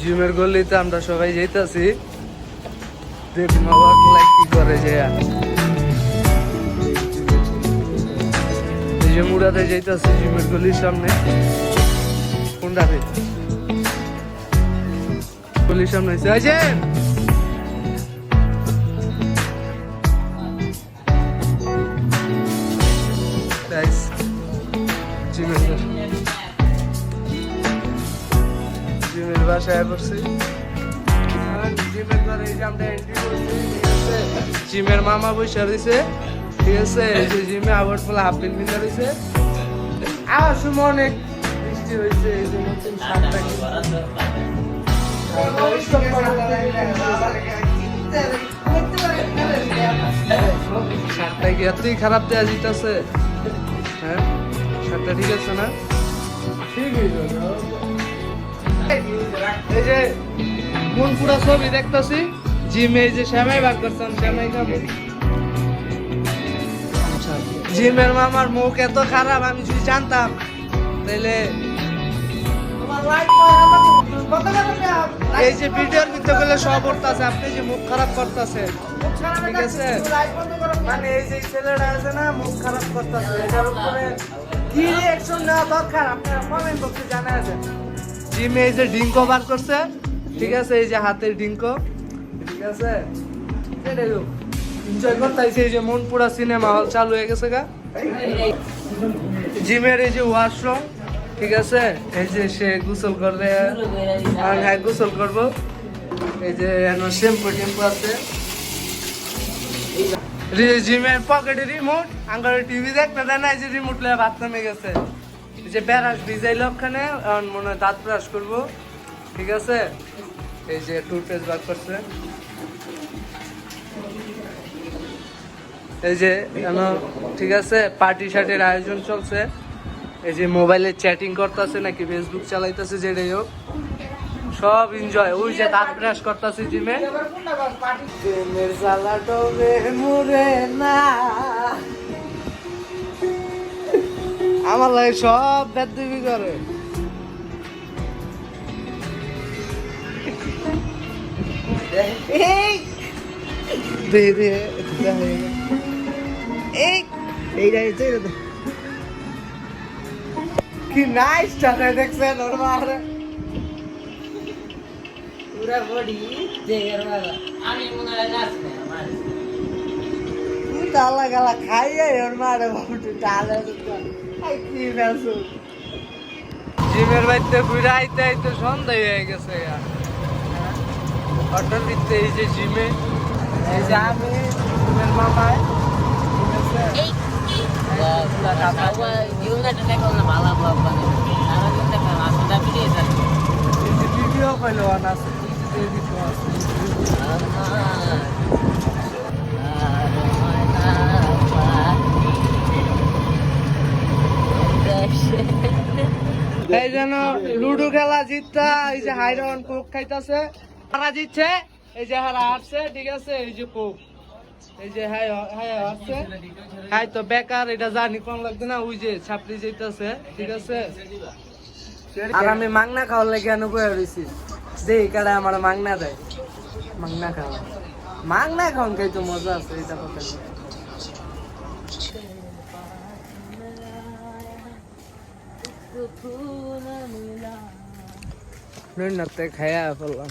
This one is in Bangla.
জিমের গলিতে আমরা সবাই যাইতাছি। দেখুন কি করে যে এই যে মুড়াতে যাইতাছি জিমের গলির সামনে। কোনটাতে? গলির সামনে। আছে আমরা entry করছি, জিমের মামা বসে রয়েছে ঠিক আছে জিমে আবার ফলে হাফ প্যান্ট পিন্ধা রয়েছে আবার সময় অনেক বৃষ্টি হয়েছে এই যে নতুন শার্টটা শার্টটা কি এতই খারাপ দেওয়া জিতেছে হ্যাঁ শার্টটা ঠিক আছে না? ঠিক তো এই যে কোন পুরা ছবি দেখতেছি। জিমে এই যে শ্যামাই বার করছেন শ্যামাই খাব। জিমের মামার মুখ এত খারাপ আমি যদি জানতাম তাইলে এই যে ভিডিওর ভিতরে গেলে সব করতেছে আপনি যে মুখ খারাপ করতেছে ঠিক আছে? মানে এই যে ছেলেটা আছে না মুখ খারাপ করতেছে এটার উপরে কি রিঅ্যাকশন নেওয়া দরকার? আপনারা কমেন্ট বক্সে জানাবেন জিমে এই যে ডিঙ্কো বার করছে, ঠিক আছে? এই যে হাতের ডিঙ্কো, ঠিক আছে? এই যে পুরা সিনেমা হল চালু হয়ে গেছে গা। জিমের এই যে ওয়াশরুম ঠিক আছে? এই যে সে গোসল করলে আর হ্যাঁ গোসল করব। এই শ্যাম্পু আছে। জিমের পকেটে রিমোট আঙ্গার টিভি দেখতে দেয় এই যে রিমোট লয়ে ভাত নামে গেছে। যে ব্যারাস ভিজাইল ওখানে, এখন মনে হয় দাঁত ব্রাশ করব। ঠিক আছে? এই যে টুথপেস্ট বার করছে। এই যে ঠিক আছে? পার্টি শার্টের আয়োজন চলছে। এই যে মোবাইলে চ্যাটিং করতেছে নাকি, ফেসবুক চালাইতেছে, যেটাই হোক। সব এনজয় ওই যে দাঁত ব্রাশ করতেছে জিমে। প্রেমের জ্বালাটো মুরে না। আমার লাগে সব বেদবি করে। এই এইটা এইটা কি নাইস টাকা দেখছেন ওর মারে পুরা বডি দেহের মালা। আমি মনে হয় নাচবে আমার তালা গালা খাইয়ে ওর মারে আই কি নাসু জিমের বাড়িতে ঘুরে আইতে আইতে সন্ধ্যা হয়ে গেছে অটোর ভিতরে এই যে জিমে এই যে আমি জিমের মামায় আছে? এই জীবনটা দেখো না ভালো ব্লগ বানাবে আমার কিন্তু আসলে ভিডিও থাকে এই যে ভিডিও কইলো আছে এই যে ভিডিও আছে এই যেন লুডো খেলা জিততা, এই যে হাইরন কোক খাইতাছে। হারা জিতছে, এই যে হারা হারছে, ঠিক আছে, এই যে কোক। এই যে হাই তো বেকার, এটা লাগবে না, ওই যে ঠিক আছে। আর আমি মাংনা খাওয়ার কাটা আমার মাংনা দেয়? মাংনা খাওয়া। মাংনা খাই তো মজা আছে না। নইনাতে খায়া ফেললাম